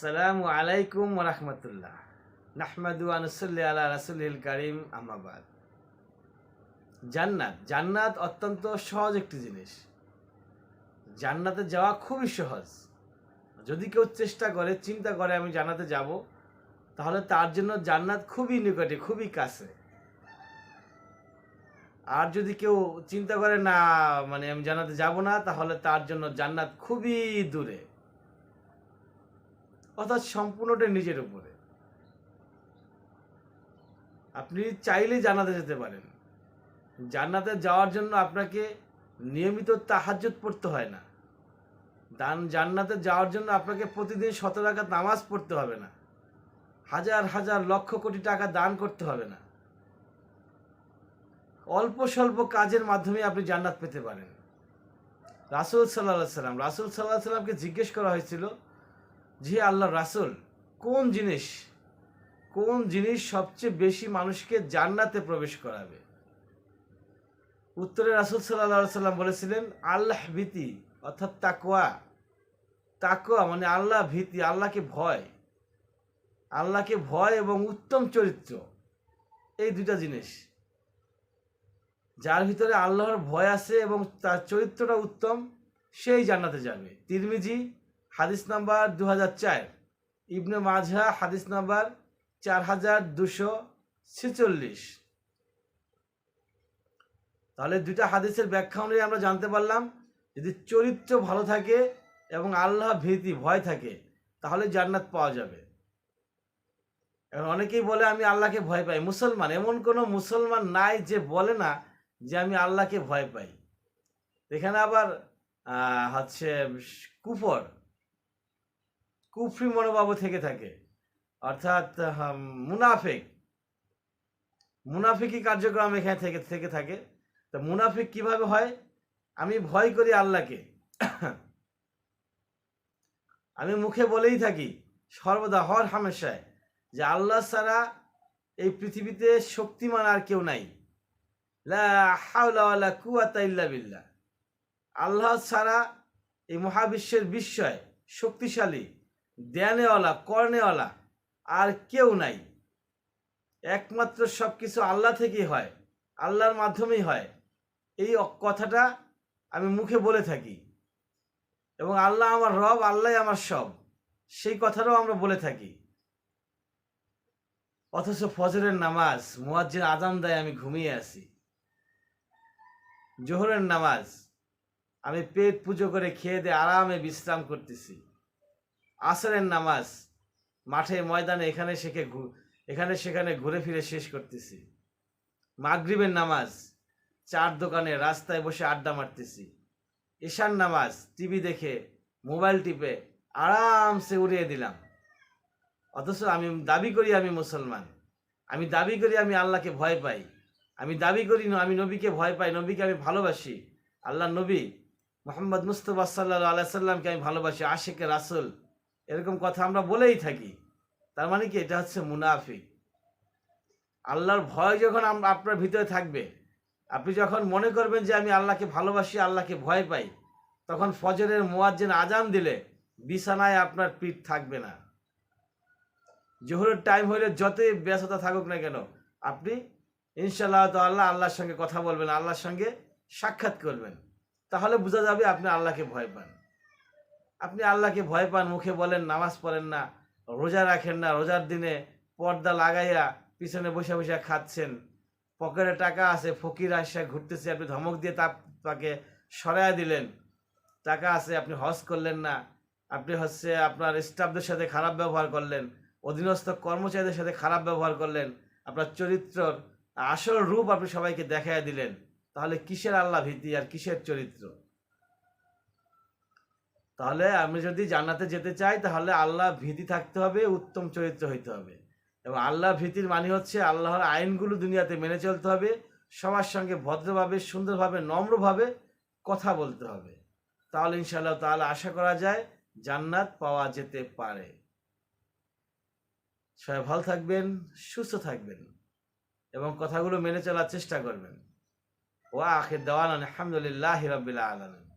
আসসালামু আলাইকুম রহমতুল্লাহ। নাহমাদু আনুসল্লি আলা রাসুল করিম আহমাবাদ জান্নাত। জান্নাত অত্যন্ত সহজ একটি জিনিস। জান্নাতে যাওয়া খুবই সহজ। যদি কেউ চেষ্টা করে, চিন্তা করে আমি জান্নাতে যাব, তাহলে তার জন্য জান্নাত খুবই নিকটে, খুবই কাছে। আর যদি কেউ চিন্তা করে, না মানে আমি জান্নাতে যাব না, তাহলে তার জন্য জান্নাত খুবই দূরে। অর্থাৎ সম্পূর্ণটা নিজের উপরে। আপনি চাইলে জান্নাতে যেতে পারেন। জান্নাতে যাওয়ার জন্য আপনাকে নিয়মিত তাহাজ্জুদ পড়তে হয় না। দান জান্নাতে যাওয়ার জন্য আপনাকে প্রতিদিন শত টাকা নামাজ পড়তে হবে না। হাজার হাজার লক্ষ কোটি টাকা দান করতে হবে না। অল্প স্বল্প কাজের মাধ্যমে আপনি জান্নাত পেতে পারেন। রাসুল সাল্লাহ সাল্লাম, রাসুল সাল্লাহ সাল্লামকে জিজ্ঞেস করা হয়েছিল জি আল্লাহ রাসুল কোন জিনিস কোন জিনিস সবচেয়ে বেশি মানুষকে জান্নাতে প্রবেশ করাবে? উত্তরে রাসুল সাল্লাহ সাল্লাম বলেছিলেন, আল্লাহ ভীতি অর্থাৎ তাকোয়া তাকোয়া মানে আল্লাহ ভীতি, আল্লাহকে ভয়। আল্লাহকে ভয় এবং উত্তম চরিত্র। এই দুটা জিনিস। যার ভিতরে আল্লাহর ভয় আছে এবং তার চরিত্রটা উত্তম, সেই জান্নাতে যাবে। তিরমিজি হাদিস নাম্বার দু হাজার চার। ইবনে মাঝা হাদিস নাম্বার চার হাজার দুশো ছেচল্লিশ। তাহলে দুইটা হাদিসের ব্যাখ্যা অনুযায়ী আমরা জানতে পারলাম, যদি চরিত্র ভালো থাকে এবং আল্লাহ ভীতি, ভয় থাকে, তাহলে জান্নাত পাওয়া যাবে। এখন অনেকেই বলে, আমি আল্লাহকে ভয় পাই। মুসলমান, এমন কোনো মুসলমান নাই যে বলে না যে আমি আল্লাহকে ভয় পাই। এখানে আবার হচ্ছে কুফর। কুফরি মনোভাব থেকে থাকে। অর্থাৎ মুনাফিক। মুনাফিকি কার্যক্রম এখানে থেকে থেকে থাকে। তো মুনাফিক কীভাবে হয়? আমি ভয় করি আল্লাহকে। আমি মুখে বলেই থাকি, সর্বদা হর হামেশায়, যে আল্লাহ ছাড়া এই পৃথিবীতে শক্তিমান আর কেউ নাই। বিল্লাহ। আল্লাহ ছাড়া এই মহাবিশ্বের বিস্ময় শক্তিশালী। জ্ঞানেওয়ালা কর্ণেওয়ালা আর কেউ নাই। একমাত্র সব কিছু আল্লাহ থেকেই হয়, আল্লাহর মাধ্যমেই হয়। এই কথাটা আমি মুখে বলে থাকি। এবং আল্লাহ আমার রব আল্লাহ আমার সব। সেই কথাটাও আমরা বলে থাকি। অথচ ফজরের নামাজ, মুয়াজ্জিন আজান দেয় আমি ঘুমিয়ে আছি। জোহরের নামাজ, আমি পেট পুজো করে খেয়ে দিয়ে আরামে বিশ্রাম করতেছি। আসরের নামাজ, মাঠে ময়দানে এখানে সেখে এখানে সেখানে ঘুরে ফিরে শেষ করতেছি। মাগরিবের নামাজ, চার দোকানে রাস্তায় বসে আড্ডা মারতেছি। ঈশান নামাজ, টিভি দেখে, মোবাইল টিপে, আরামসে উড়িয়ে দিলাম। অথচ আমি দাবি করি আমি মুসলমান। আমি দাবি করি আমি আল্লাহকে ভয় পাই। আমি দাবি করি আমি নবীকে ভয় পাই, নবীকে আমি ভালোবাসি। আল্লাহ নবী মোহাম্মদ মুস্তফা সাল্লাহ আল্লাহ সাল্লামকে আমি ভালোবাসি আশেকে রাসুল। এরকম কথা আমরা বলেই থাকি। তার মানে কি? এটা হচ্ছে মুনাফিক। আল্লাহর ভয় যখন আপনার ভিতরে থাকবে, আপনি যখন মনে করবেন যে আমি আল্লাহকে ভালোবাসি, আল্লাহকে ভয় পাই, তখন ফজরের মোয়াজ্জেন আজান দিলে বিছানায় আপনার পিঠ থাকবে না। জোহরের টাইম হলে যতই ব্যস্ততা থাকুক না কেন, আপনি ইনশাল্লাহ তো আল্লাহ আল্লাহর সঙ্গে কথা বলবেন, আল্লাহর সঙ্গে সাক্ষাৎ করবেন। তাহলে বোঝা যাবে আপনি আল্লাহকে ভয় পান। আপনি আল্লাহকে ভয় পান, মুখে বলেন, নামাজ পড়েন না, রোজা রাখেন না, রোজার দিনে পর্দা লাগাইয়া পিছনে বসে বসে খাচ্ছেন। পকেটে টাকা আছে, ফকির আসা ঘুরতেছে, আপনি ধমক দিয়ে তা তাকে সরাইয়া দিলেন। টাকা আছে, আপনি হজ করলেন না, আপনি হচ্ছে আপনার স্টাফদের সাথে খারাপ ব্যবহার করলেন, অধীনস্থ কর্মচারীদের সাথে খারাপ ব্যবহার করলেন, আপনার চরিত্রর আসল রূপ আপনি সবাইকে দেখাইয়া দিলেন। তাহলে কিসের আল্লাহ ভীতি আর কিসের চরিত্র? তাহলে আমি যদি জান্নাতে যেতে চাই, তাহলে আল্লাহ ভীতি থাকতে হবে, উত্তম চরিত্র হইতে হবে। এবং আল্লাহ ভীতির মানে হচ্ছে আল্লাহর আইনগুলো দুনিয়াতে মেনে চলতে হবে, সবার সঙ্গে ভদ্রভাবে, সুন্দরভাবে, নম্রভাবে কথা বলতে হবে। তাহলে ইনশাআল্লাহ তাহলে আশা করা যায়, জান্নাত পাওয়া যেতে পারে। সবাই ভালো থাকবেন, সুস্থ থাকবেন, এবং কথাগুলো মেনে চলার চেষ্টা করবেন। ওয়া আখির দেওয়ান আলহামদুলিল্লাহ রবিল আলমিন।